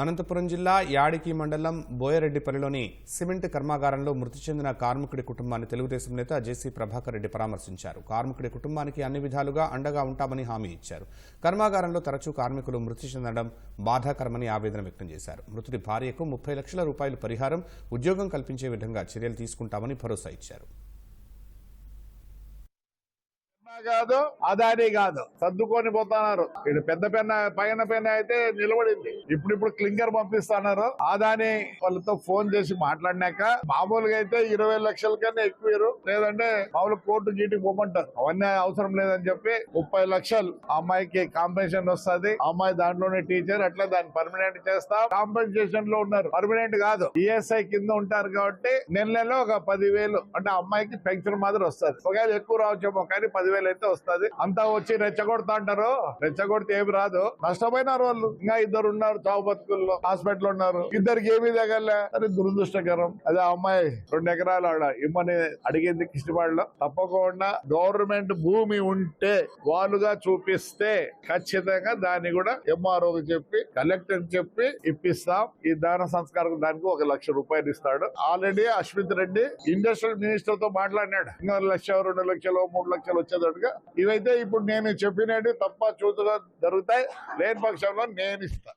అనంతపురం జిల్లా యాడికి మండలం బోయరెడ్డిపల్లిలోని సిమెంట్ కర్మాగారంలో మృతి చెందిన కార్మికుడి కుటుంబాన్ని తెలుగుదేశం నేత జేసీ ప్రభాకర్ రెడ్డి పరామర్శించారు. కార్మికుడి కుటుంబానికి అన్ని విధాలుగా అండగా ఉంటామని హామీ ఇచ్చారు. కర్మాగారంలో తరచూ కార్మికులు మృతి చెందడం బాధాకరమని ఆవేదన వ్యక్తం చేశారు. మృతుడి భార్యకు ముప్పై లక్షల రూపాయలు పరిహారం ఉద్యోగం కల్పించే విధంగా చర్యలు తీసుకుంటామని భరోసా ఇచ్చారు. కాదు అదాని కాదు. సర్దుకొని పోతున్నారు. ఇది పెద్ద పెన్న పైన పెన్న అయితే నిలబడింది. ఇప్పుడు ఇప్పుడు క్లింకర్ పంపిస్తున్నారు. అదాని వాళ్ళతో ఫోన్ చేసి మాట్లాడినాక మామూలుగా అయితే ఇరవై లక్షల కన్నా ఎక్కువ లేదంటే మామూలు కోర్టు జీటికి పోమంటారు. అవన్నీ అవసరం లేదని చెప్పి ముప్పై లక్షలు ఆ అమ్మాయికి కాంపెన్సేషన్ వస్తుంది. అమ్మాయి దాంట్లోనే టీచర్ అట్లా దాన్ని పర్మనెంట్ చేస్తాం. కాంపెన్సేషన్లో ఉన్నారు. పర్మనెంట్ కాదు. ఈఎస్ఐ కింద ఉంటారు కాబట్టి నెల నెలలో ఒక పదివేలు. అంటే అమ్మాయికి పెన్షన్ మాత్రం వస్తుంది. ఒకవేళ ఎక్కువ రావచ్చేమో కానీ పదివేలు అయితే వస్తుంది. అంతా వచ్చి రెచ్చగొడతా అంటారు. రెచ్చగొడితే ఏమి రాదు. నష్టపోయినారు వాళ్ళు. ఇంకా ఇద్దరు ఉన్నారు చావు బతుకుల్లో. హాస్పిటల్ ఉన్నారు. ఇద్దరికి ఏమీ తగలే. అది దురదృష్టకరం. అదే అమ్మాయి రెండు ఎకరాలు ఆడ ఇమ్మని అడిగింది కిష్టిపాడులో. తప్పకుండా గవర్నమెంట్ భూమి ఉంటే వాళ్ళుగా చూపిస్తే ఖచ్చితంగా దాన్ని కూడా ఎంఆర్ఓ చెప్పి కలెక్టర్ చెప్పి ఇప్పిస్తాం. ఈ దాన సంస్కారం దానికి ఒక లక్ష రూపాయలు ఇస్తాడు. ఆల్రెడీ అశ్విత్ రెడ్డి ఇండస్ట్రియల్ మినిస్టర్తో మాట్లాడినాడు. ఇంకా లక్ష రెండు లక్షలు మూడు లక్షలు వచ్చేదాడు ఇవైతే ఇప్పుడు నేను చెప్పినట్టు తప్ప చూతుగా జరుగుతాయి. లేని పక్షంలో నేను ఇస్తా.